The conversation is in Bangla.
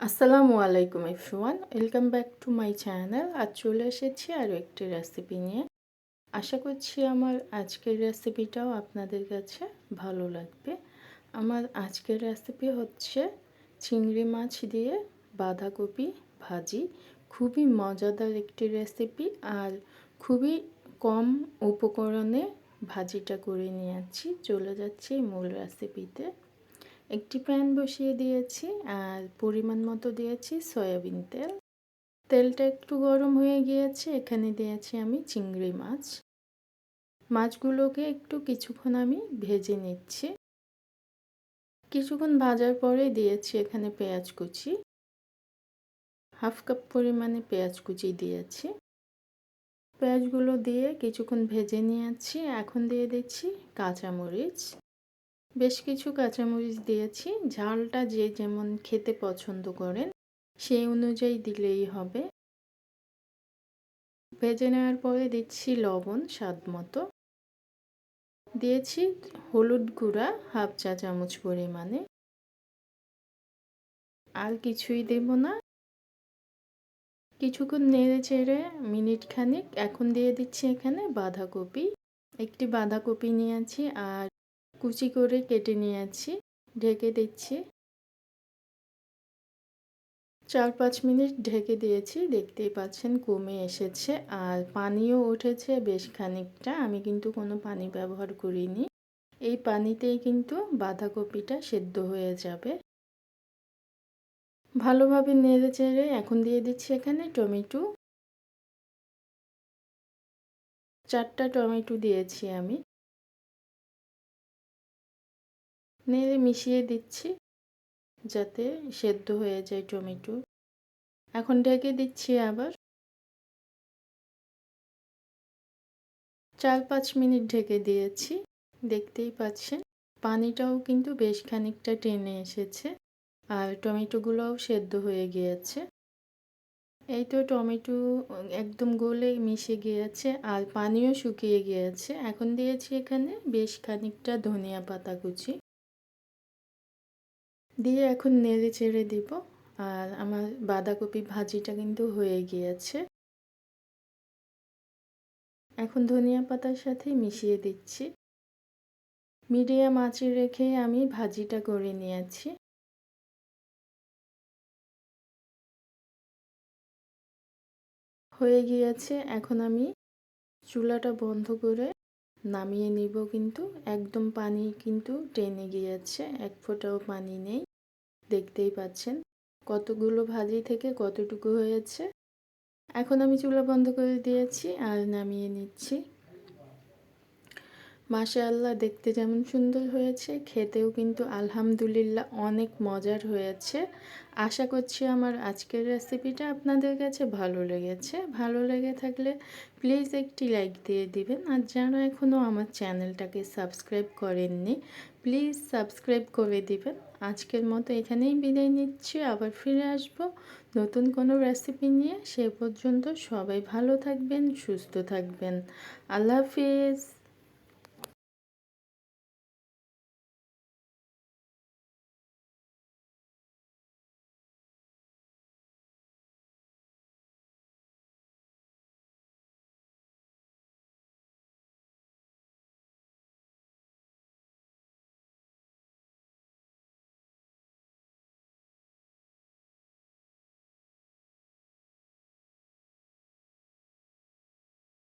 আসসালামু আলাইকুম everyone, welcome back to my channel. আজ চলে এসেছি আরও একটি রেসিপি নিয়ে। আশা করছি আমার আজকের রেসিপিটাও আপনাদের কাছে ভালো লাগবে। আমার আজকের রেসিপি হচ্ছে চিংড়ি মাছ দিয়ে বাঁধাকপি ভাজি। খুবই মজাদার একটি রেসিপি আর খুবই কম উপকরণে ভাজিটা করে নিয়ে চলে যাচ্ছি মূল রেসিপিতে। একটি প্যান বসিয়ে দিয়েছি আর পরিমাণ মতো দিয়েছি সয়াবিন তেল। তেলটা একটু গরম হয়ে গিয়েছে, এখানে দিয়েছি আমি চিংড়ি মাছ। মাছগুলোকে একটু কিছুক্ষণ আমি ভেজে নিচ্ছি। কিছুক্ষণ ভাজার পরে দিয়েছি এখানে পেঁয়াজ কুচি। হাফ কাপ পরিমাণে পেঁয়াজ কুচি দিয়েছি। পেঁয়াজগুলো দিয়ে কিছুক্ষণ ভেজে নিয়েছি। এখন দিয়ে দিচ্ছি কাঁচামরিচ। বেশ কিছু কাঁচামরিচ দিয়েছি। ঝালটা যে যেমন খেতে পছন্দ করেন, সেই অনুযায়ী দিলেই হবে। ভেজে নেওয়ার পরে দিচ্ছি লবণ স্বাদ মতো। দিয়েছি হলুদ গুঁড়া হাফ চা চামচ পরিমাণে। আর কিছুই দেব না। কিছুক্ষণ নেড়ে চেড়ে মিনিট খানিক, এখন দিয়ে দিচ্ছি এখানে বাঁধাকপি। একটি বাঁধাকপি নিয়েছি আর কুচি করে কেটে নিয়েছি, ঢেকে দিচ্ছি। চার পাঁচ মিনিট ঢেকে দিয়েছি, দেখতেই পাচ্ছেন কমে এসেছে আর পানিও উঠেছে বেশ খানিকটা, আমি কিন্তু কোনো পানি ব্যবহার করিনি। এই পানিতেই কিন্তু বাঁধাকপিটা সেদ্ধ হয়ে যাবে। ভালোভাবে নেড়ে চেড়ে এখন দিয়ে দিচ্ছি এখানে টমেটো। চারটা টমেটো দিয়েছি আমি। নেড়ে মিশিয়ে দিচ্ছি যাতে সেদ্ধ হয়ে যায় টমেটো। এখন ঢেকে দিচ্ছি আবার চার পাঁচ মিনিট ঢেকে দিয়েছি, দেখতেই পাচ্ছেন। পানিটাও কিন্তু বেশ খানিকটা টেনে এসেছে আর টমেটোগুলোও সেদ্ধ হয়ে গিয়েছে। এই তো টমেটো একদম গলে মিশে গিয়েছে আর পানিও শুকিয়ে গিয়েছে। এখন দিয়েছি এখানে বেশ খানিকটা ধনিয়া পাতা কুচি। দিয়ে এখন নেড়ে চেড়ে দিব। আর আমার বাঁধাকপি ভাজিটা কিন্তু হয়ে গিয়েছে। এখন ধনিয়া পাতার সাথে মিশিয়ে দিচ্ছি। মিডিয়াম আঁচে রেখে আমি ভাজিটা করে নিয়েছি। হয়ে গিয়েছে। এখন আমি চুলাটা বন্ধ করে নামিয়ে নিব কিন্তু। একদম পানি কিন্তু টেনে গিয়েছে, এক ফোঁটাও পানি নেই। দেখতেই পাচ্ছেন কতগুলো ভাজি থেকে কতটুকু হয়েছে। এখন আমি চুলা বন্ধ করে দিয়েছি আর নামিয়ে নিচ্ছি। আল্লাহ দেখতে যেমন সুন্দর হয়েছে, খেতেও কিন্তু আলহামদুলিল্লাহ অনেক মজার হয়েছে। আশা করছি আমার আজকের রেসিপিটা আপনাদের কাছে ভালো লেগেছে। ভালো লেগে থাকলে প্লিজ একটি লাইক দিয়ে দিবেন। আর যারা এখনও আমার চ্যানেলটাকে সাবস্ক্রাইব করেননি প্লিজ সাবস্ক্রাইব করে দিবেন। আজকের মতো এখানেই বিদায় নিচ্ছি। আবার ফিরে আসব নতুন কোনো রেসিপি নিয়ে। সে পর্যন্ত সবাই ভালো থাকবেন, সুস্থ থাকবেন। আল্লাহ হাফিজ।